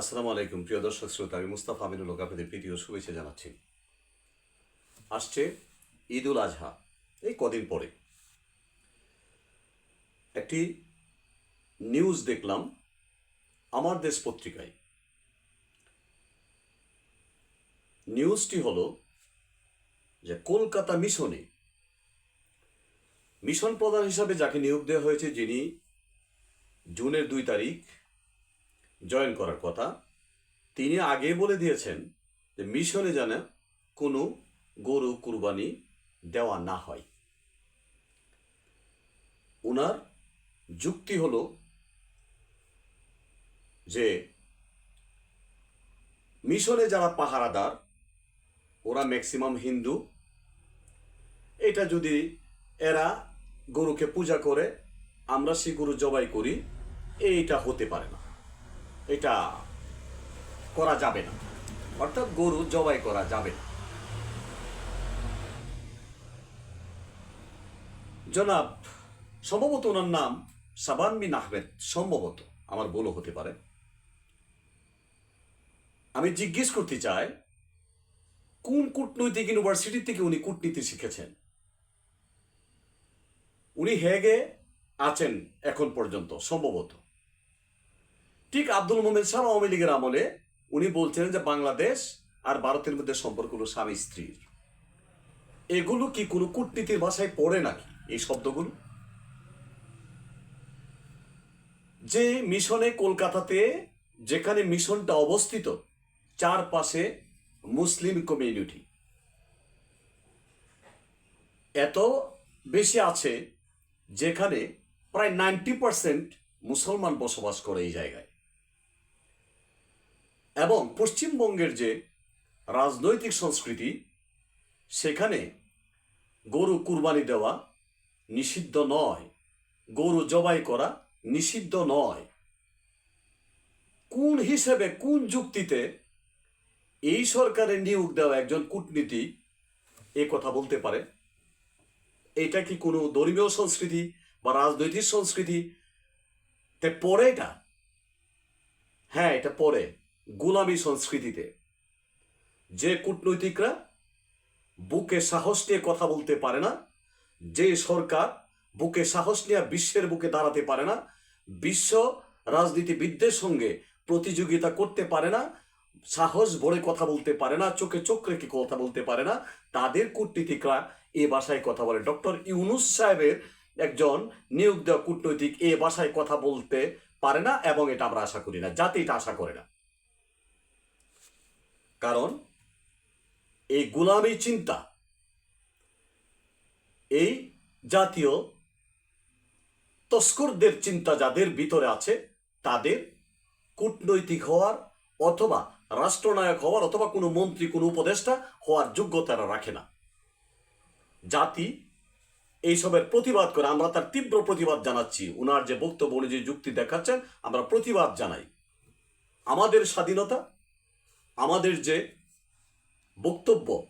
আসসালামু আলাইকুম, প্রিয় দর্শক শ্রোতা, আমি মুস্তাফা আমিনুল হক আপনাদের প্রীতি ও শুভেচ্ছা জানাচ্ছি। আসছে ঈদ উল আজহা, এই কদিন পরে। একটি নিউজ দেখলাম আমার দেশ পত্রিকায়। নিউজটি হলো যে কলকাতা মিশনে মিশন প্রধান হিসাবে যাকে নিয়োগ দেওয়া হয়েছে, যিনি জুনের দুই তারিখ জয়েন করার কথা, তিনি আগে বলে দিয়েছেন যে মিশনে যেন কোনো গরু কুরবানি দেওয়া না হয়। ওনার যুক্তি হলো যে মিশনে যারা পাহারাদার, ওরা ম্যাক্সিমাম হিন্দু। এটা যদি এরা গরুকে পূজা করে, আমরা সেই গরু জবাই করি, এইটা হতে পারে না। এটা করা যাবে না। অর্থাৎ গরু জবাই করা যাবে না। জনাব, সম্ভবত ওনার নাম সাবান বিন আহমেদ, সম্ভবত। আমার বলো হতে পারে। আমি জিজ্ঞেস করতে চাই, কোন কূটনৈতিক ইউনিভার্সিটি থেকে উনি কূটনীতি শিখেছেন? উনি হেগে আছেন এখন পর্যন্ত, সম্ভবত। ঠিক আব্দুল মোমেন শাহ আওয়ামী লীগের আমলে উনি বলছেন যে বাংলাদেশ আর ভারতের মধ্যে সম্পর্ক হলো স্বামী স্ত্রীর। এগুলো কি কোনো কূটনীতির ভাষায় পড়ে নাকি, এই শব্দগুলো? যে মিশনে কলকাতাতে, যেখানে মিশনটা অবস্থিত, চারপাশে মুসলিম কমিউনিটি। এত বেশি আছে যেখানে প্রায় নাইনটি পার্সেন্ট মুসলমান বসবাস করে এই জায়গায়। এবং পশ্চিমবঙ্গের যে রাজনৈতিক সংস্কৃতি, সেখানে গরু কুরবানি দেওয়া নিষিদ্ধ নয়। গরু জবাই করা নিষিদ্ধ নয়। কোন হিসেবে, কোন যুক্তিতে এই সরকারের নিয়োগ দেওয়া একজন কূটনীতি এ কথা বলতে পারে? এটা কি কোনো ধর্মীয় সংস্কৃতি বা রাজনৈতিক সংস্কৃতি তে পড়ে এটা? হ্যাঁ এটা পড়ে। গোলামী সংস্কৃতিতে। যে কূটনৈতিকরা বুকে সাহস নিয়ে কথা বলতে পারে না, যে সরকার বুকে সাহস নিয়ে বিশ্বের বুকে দাঁড়াতে পারে না, বিশ্ব রাজনীতিবিদদের সঙ্গে প্রতিযোগিতা করতে পারে না, সাহস ভরে কথা বলতে পারে না, চোখে চোখ রেখে কথা বলতে পারে না, তাদের কূটনীতিকরা এ ভাষায় কথা বলে। ডক্টর ইউনুস সাহেবের একজন নিয়োগ দেওয়া কূটনৈতিক এ ভাষায় কথা বলতে পারে না, এবং এটা আমরা আশা করি না জাতি এটা আশা করে না। কারণ এই গোলামী চিন্তা, এই জাতীয় তস্করদের চিন্তা যাদের ভিতরে আছে, তাদের কূটনৈতিক হওয়ার অথবা রাষ্ট্রনায়ক হওয়ার অথবা কোনো মন্ত্রী, কোনো উপদেষ্টা হওয়ার যোগ্যতা তারা রাখে না। জাতি এইসবের প্রতিবাদ করে, আমরা তার তীব্র প্রতিবাদ জানাচ্ছি। ওনার যে বক্তব্য যে যুক্তি দেখাচ্ছেন, আমরা প্রতিবাদ জানাই। আমাদের স্বাধীনতা আমাদের যে বক্তব্য,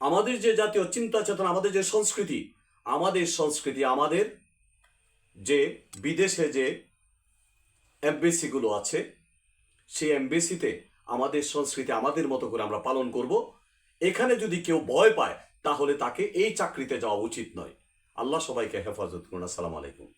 আমাদের যে জাতীয় চিন্তা চেতনা, আমাদের যে সংস্কৃতি, আমাদের সংস্কৃতি, আমাদের যে বিদেশে যে এমবেসিগুলো আছে, সেই এমবেসিতে আমাদের সংস্কৃতি আমাদের মতো করে আমরা পালন করব। এখানে যদি কেউ ভয় পায়, তাহলে তাকে এই চাকরিতে যাওয়া উচিত নয়। আল্লাহ সবাইকে হেফাজত করুন। আসসালামু আলাইকুম।